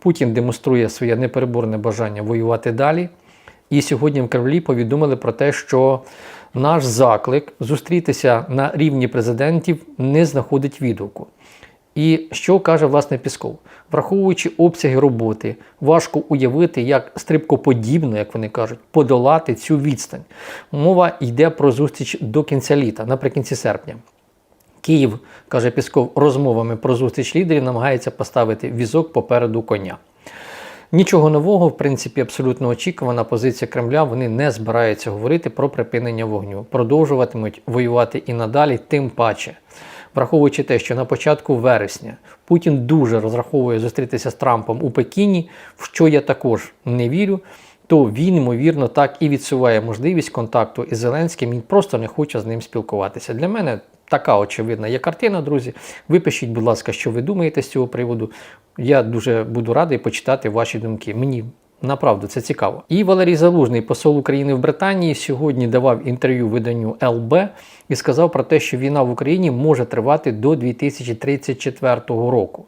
Путін демонструє своє непереборне бажання воювати далі. І сьогодні в Кремлі повідомили про те, що наш заклик зустрітися на рівні президентів не знаходить відгуку. І що каже власне Пісков? Враховуючи обсяги роботи, важко уявити, як стрибкоподібно, як вони кажуть, подолати цю відстань. Мова йде про зустріч до кінця літа, наприкінці серпня. Київ, каже Пісков, розмовами про зустріч лідерів намагається поставити візок попереду коня. Нічого нового, в принципі, абсолютно очікувана позиція Кремля. Вони не збираються говорити про припинення вогню, продовжуватимуть воювати і надалі, тим паче. Враховуючи те, що на початку вересня Путін дуже розраховує зустрітися з Трампом у Пекіні, в що я також не вірю, то він, ймовірно, так і відсуває можливість контакту із Зеленським. Він просто не хоче з ним спілкуватися. Для мене така очевидна є картина, друзі. Ви пишіть, будь ласка, що ви думаєте з цього приводу. Я дуже буду радий почитати ваші думки. Мені направду це цікаво. І Валерій Залужний, посол України в Британії, сьогодні давав інтерв'ю виданню ЛБ і сказав про те, що війна в Україні може тривати до 2034 року.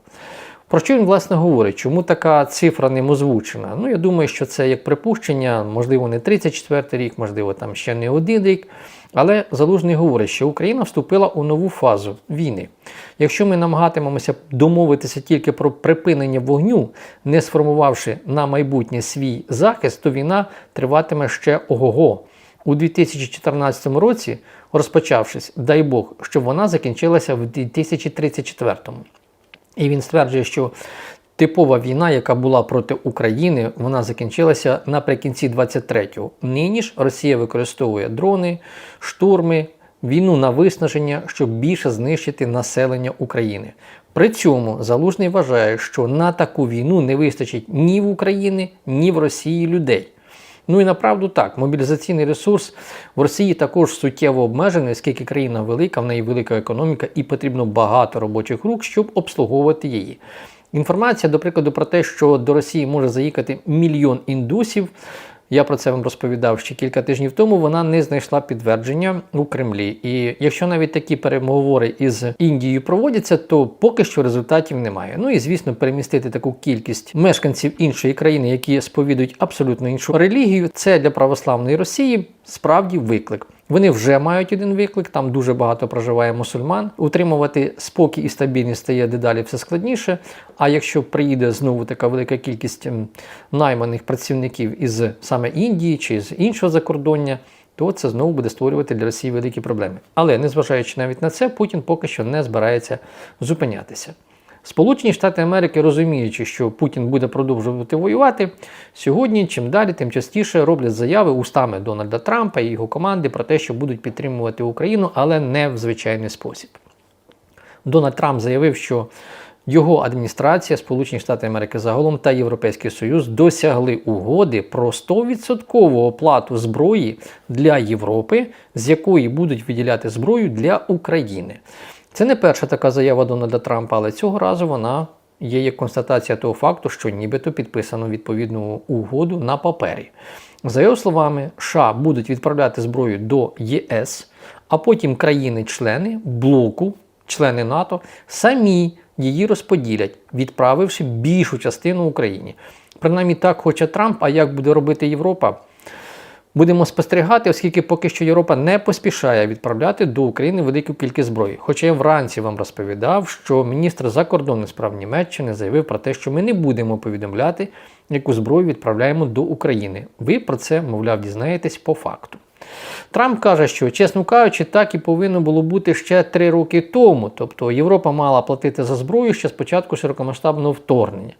Про що він власне говорить? Чому така цифра ним озвучена? Ну, я думаю, що це як припущення, можливо, не 34 рік, можливо, там ще не один рік. Але Залужний говорить, що Україна вступила у нову фазу війни. Якщо ми намагатимемося домовитися тільки про припинення вогню, не сформувавши на майбутнє свій захист, то війна триватиме ще ого-го. У 2014 році, розпочавшись, дай Бог, щоб вона закінчилася в 2034. І він стверджує, що типова війна, яка була проти України, вона закінчилася наприкінці 23-го. Нині ж Росія використовує дрони, штурми, війну на виснаження, щоб більше знищити населення України. При цьому Залужний вважає, що на таку війну не вистачить ні в Україні, ні в Росії людей. Ну і направду так, мобілізаційний ресурс в Росії також суттєво обмежений, оскільки країна велика, в неї велика економіка і потрібно багато робочих рук, щоб обслуговувати її. Інформація, до прикладу, про те, що до Росії може заїхати мільйон індусів. Я про це вам розповідав ще кілька тижнів тому. Вона не знайшла підтвердження у Кремлі. І якщо навіть такі переговори із Індією проводяться, то поки що результатів немає. Ну і звісно, перемістити таку кількість мешканців іншої країни, які сповідують абсолютно іншу релігію, це для православної Росії справді виклик. Вони вже мають один виклик, там дуже багато проживає мусульман. Утримувати спокій і стабільність стає дедалі все складніше. А якщо приїде знову така велика кількість ем, найманих працівників із саме Індії чи з іншого закордоння, то це знову буде створювати для Росії великі проблеми. Але незважаючи навіть на це, Путін поки що не збирається зупинятися. Сполучені Штати Америки, розуміючи, що Путін буде продовжувати воювати, сьогодні чим далі, тим частіше роблять заяви устами Дональда Трампа і його команди про те, що будуть підтримувати Україну, але не в звичайний спосіб. Дональд Трамп заявив, що його адміністрація, Сполучені Штати Америки загалом та Європейський Союз досягли угоди про 100% оплату зброї для Європи, з якої будуть виділяти зброю для України. Це не перша така заява Дональда Трампа, але цього разу вона є як констатація того факту, що нібито підписано відповідну угоду на папері. За його словами, США будуть відправляти зброю до ЄС, а потім країни-члени блоку, члени НАТО, самі її розподілять, відправивши більшу частину Україні. Принаймні так хоче Трамп, а як буде робити Європа? Будемо спостерігати, оскільки поки що Європа не поспішає відправляти до України велику кількість зброї. Хоча я вранці вам розповідав, що міністр закордонних справ Німеччини заявив про те, що ми не будемо повідомляти, яку зброю відправляємо до України. Ви про це, мовляв, дізнаєтесь по факту. Трамп каже, що, чесно кажучи, так і повинно було бути ще три роки тому. Тобто Європа мала платити за зброю ще з початку широкомасштабного вторгнення.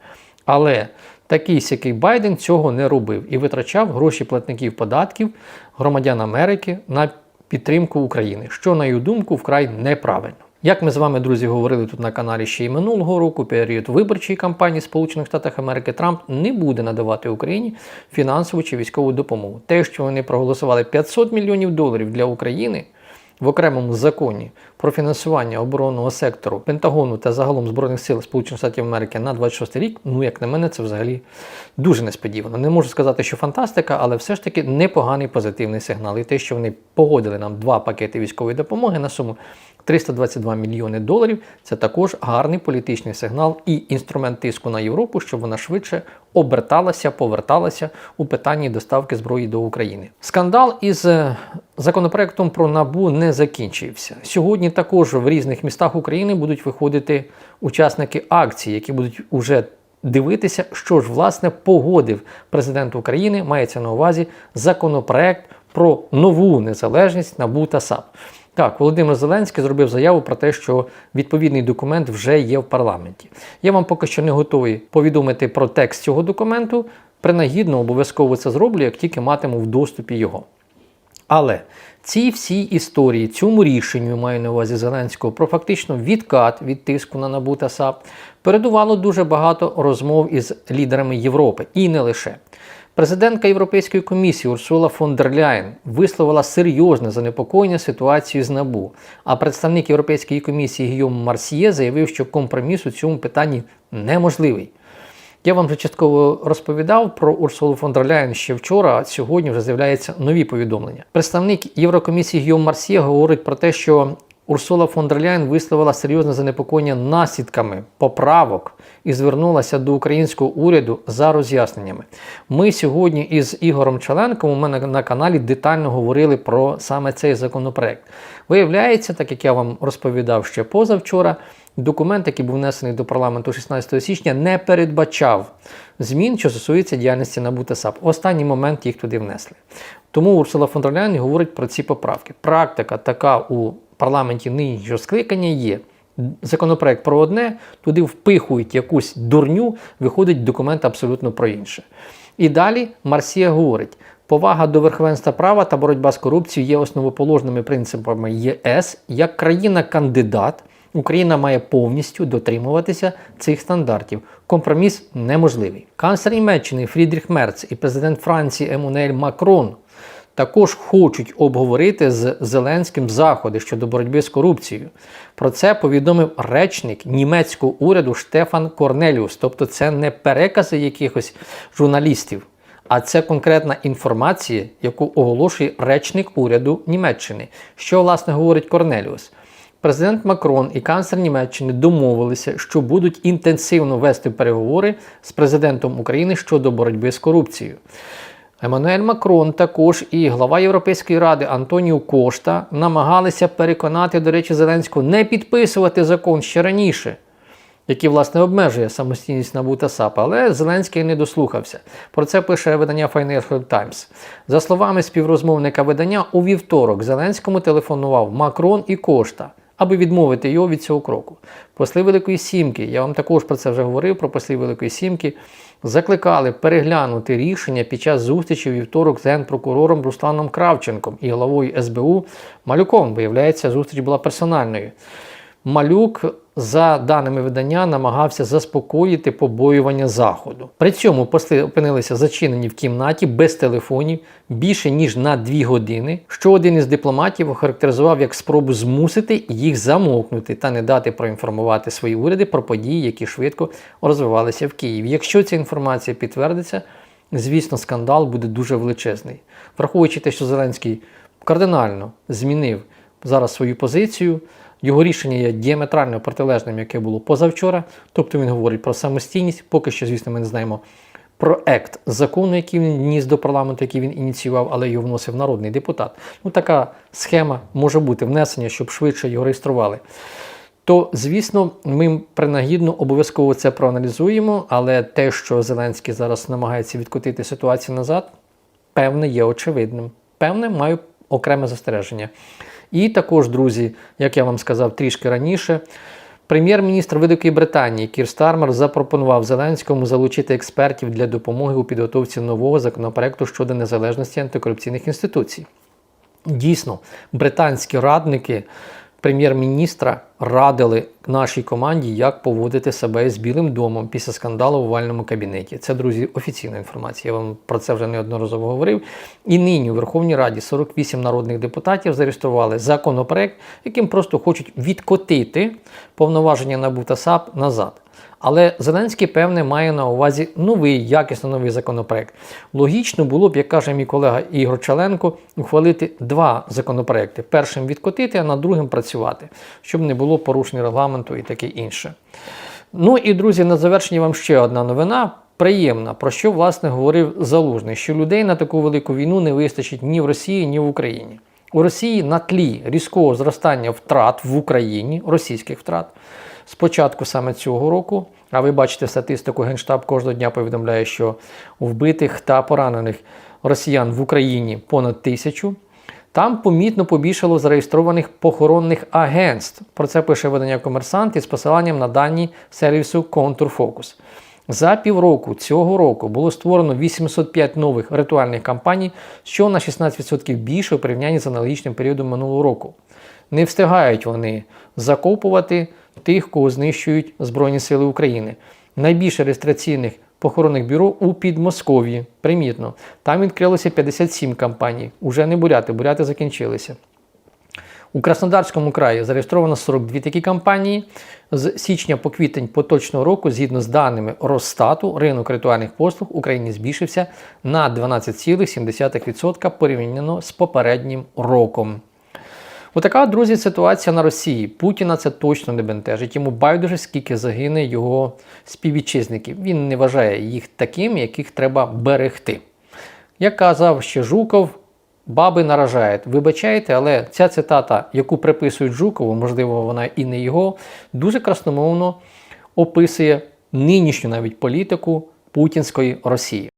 Але такий сякий Байден цього не робив і витрачав гроші платників податків громадян Америки на підтримку України, що, на його думку, вкрай неправильно. Як ми з вами, друзі, говорили тут на каналі ще й минулого року, період виборчої кампанії Сполучених Штатів Америки Трамп не буде надавати Україні фінансову чи військову допомогу. Те, що вони проголосували 500 мільйонів доларів для України в окремому законі про фінансування оборонного сектору Пентагону та загалом Збройних сил Сполучених Штатів Америки на 26 рік, ну як на мене, це взагалі дуже несподівано. Не можу сказати, що фантастика, але все ж таки непоганий позитивний сигнал. І те, що вони погодили нам два пакети військової допомоги на суму 322 мільйони доларів це також гарний політичний сигнал і інструмент тиску на Європу, щоб вона швидше оберталася, поверталася у питанні доставки зброї до України. Скандал із е, законопроектом про набу не закінчився. Сьогодні також в різних містах України будуть виходити учасники акції, які будуть уже дивитися, що ж власне погодив президент України, мається на увазі законопроект про нову незалежність НАБУ та САП. Так, Володимир Зеленський зробив заяву про те, що відповідний документ вже є в парламенті. Я вам поки що не готовий повідомити про текст цього документу. Принагідно обов'язково це зроблю, як тільки матиму в доступі його. Але ці всі історії, цьому рішенню маю на увазі Зеленського про фактично відкат від тиску на НАБУ та САП передувало дуже багато розмов із лідерами Європи і не лише. Президентка Європейської комісії Урсула фон дер Ляєн висловила серйозне занепокоєння ситуацією з НАБУ. А представник Європейської комісії Гійом Марсьє заявив, що компроміс у цьому питанні неможливий. Я вам вже частково розповідав про Урсулу фон дер Ляєн ще вчора, а сьогодні вже з'являються нові повідомлення. Представник Єврокомісії Гіом Марсьє говорить про те, що Урсула фон дер Ляєн висловила серйозне занепокоєння наслідками поправок і звернулася до українського уряду за роз'ясненнями. Ми сьогодні із Ігорем Челенком у мене на каналі детально говорили про саме цей законопроект. Виявляється, так як я вам розповідав ще позавчора, документ, який був внесений до парламенту 16 січня, не передбачав змін, що стосується діяльності НАБУ САП. В останній момент їх туди внесли. Тому Урсула фон дер Ляєн говорить про ці поправки. Практика така у парламенті нинішнього скликання є. Законопроект про одне, туди впихують якусь дурню, виходить документ абсолютно про інше. І далі Марсія говорить: повага до верховенства права та боротьба з корупцією є основоположними принципами ЄС як країна-кандидат. Україна має повністю дотримуватися цих стандартів. Компроміс неможливий. Канцлер Німеччини Фрідріх Мерц і президент Франції Еммануель Макрон також хочуть обговорити з Зеленським заходи щодо боротьби з корупцією. Про це повідомив речник німецького уряду Штефан Корнеліус. Тобто, це не перекази якихось журналістів, а це конкретна інформація, яку оголошує речник уряду Німеччини. Що власне говорить Корнеліус? Президент Макрон і канцлер Німеччини домовилися, що будуть інтенсивно вести переговори з президентом України щодо боротьби з корупцією. Еммануель Макрон також і глава Європейської ради Антоніо Кошта намагалися переконати, до речі, Зеленського не підписувати закон ще раніше, який, власне, обмежує самостійність НАБУ та САП, але Зеленський не дослухався. Про це пише видання Financial Times. За словами співрозмовника видання, у вівторок Зеленському телефонував Макрон і Кошта. Аби відмовити його від цього кроку. Посли Великої Сімки, я вам також про це вже говорив, про посли Великої Сімки, закликали переглянути рішення під час зустрічі вівторок з генпрокурором Русланом Кравченком і головою СБУ Малюком. Виявляється, зустріч була персональною. Малюк, за даними видання, намагався заспокоїти побоювання заходу. При цьому посли опинилися зачинені в кімнаті без телефонів більше ніж на дві години, що один із дипломатів охарактеризував як спробу змусити їх замовкнути та не дати проінформувати свої уряди про події, які швидко розвивалися в Києві. Якщо ця інформація підтвердиться, звісно, скандал буде дуже величезний, враховуючи те, що Зеленський кардинально змінив зараз свою позицію. Його рішення є діаметрально протилежним, яке було позавчора. Тобто він говорить про самостійність. Поки що, звісно, ми не знаємо проект закону, який він вніс до парламенту, який він ініціював, але його вносив народний депутат. Ну, така схема може бути внесення, щоб швидше його реєстрували. То, звісно, ми принагідно обов'язково це проаналізуємо, але те, що Зеленський зараз намагається відкотити ситуацію назад, певне, є очевидним. Певне, маю окреме застереження. І також, друзі, як я вам сказав трішки раніше, прем'єр-міністр Великої Британії Кір Стармер запропонував Зеленському залучити експертів для допомоги у підготовці нового законопроекту щодо незалежності антикорупційних інституцій. Дійсно, британські радники прем'єр-міністра радили нашій команді, як поводити себе з Білим домом після скандалу в овальному кабінеті. Це, друзі, офіційна інформація. Я вам про це вже неодноразово говорив. І нині у Верховній Раді 48 народних депутатів зареєстрували законопроект, яким просто хочуть відкотити повноваження НАБУ та САП назад. Але Зеленський, певне, має на увазі новий, якісно новий законопроект. Логічно було б, як каже мій колега Ігор Чаленко, ухвалити два законопроекти: першим відкотити, а над другим працювати, щоб не було порушень регламенту і таке інше. Ну і друзі, на завершення вам ще одна новина. Приємна, про що власне говорив Залужний, що людей на таку велику війну не вистачить ні в Росії, ні в Україні. У Росії на тлі різкого зростання втрат в Україні, російських втрат, з початку саме цього року. А ви бачите статистику, Генштаб кожного дня повідомляє, що вбитих та поранених росіян в Україні понад тисячу. Там помітно побільшало зареєстрованих похоронних агентств. Про це пише видання Комерсант із посиланням на дані сервісу Контурфокус. За півроку цього року було створено 805 нових ритуальних кампаній, що на 16% більше у порівнянні з аналогічним періодом минулого року. Не встигають вони закопувати тих, кого знищують Збройні Сили України. Найбільше реєстраційних похоронних бюро у Підмосков'ї. Примітно. Там відкрилося 57 кампаній. Уже не буряти, буряти закінчилися. У Краснодарському краї зареєстровано 42 такі кампанії. З січня по квітень поточного року, згідно з даними Росстату, ринок ритуальних послуг в Україні збільшився на 12,7% порівняно з попереднім роком. Отака, друзі, ситуація на Росії. Путіна це точно не бентежить. Йому байдуже, скільки загине його співвітчизників. Він не вважає їх такими, яких треба берегти. Як казав ще Жуков, баби наражають. Вибачайте, але ця цитата, яку приписують Жукову, можливо, вона і не його, дуже красномовно описує нинішню навіть політику путінської Росії.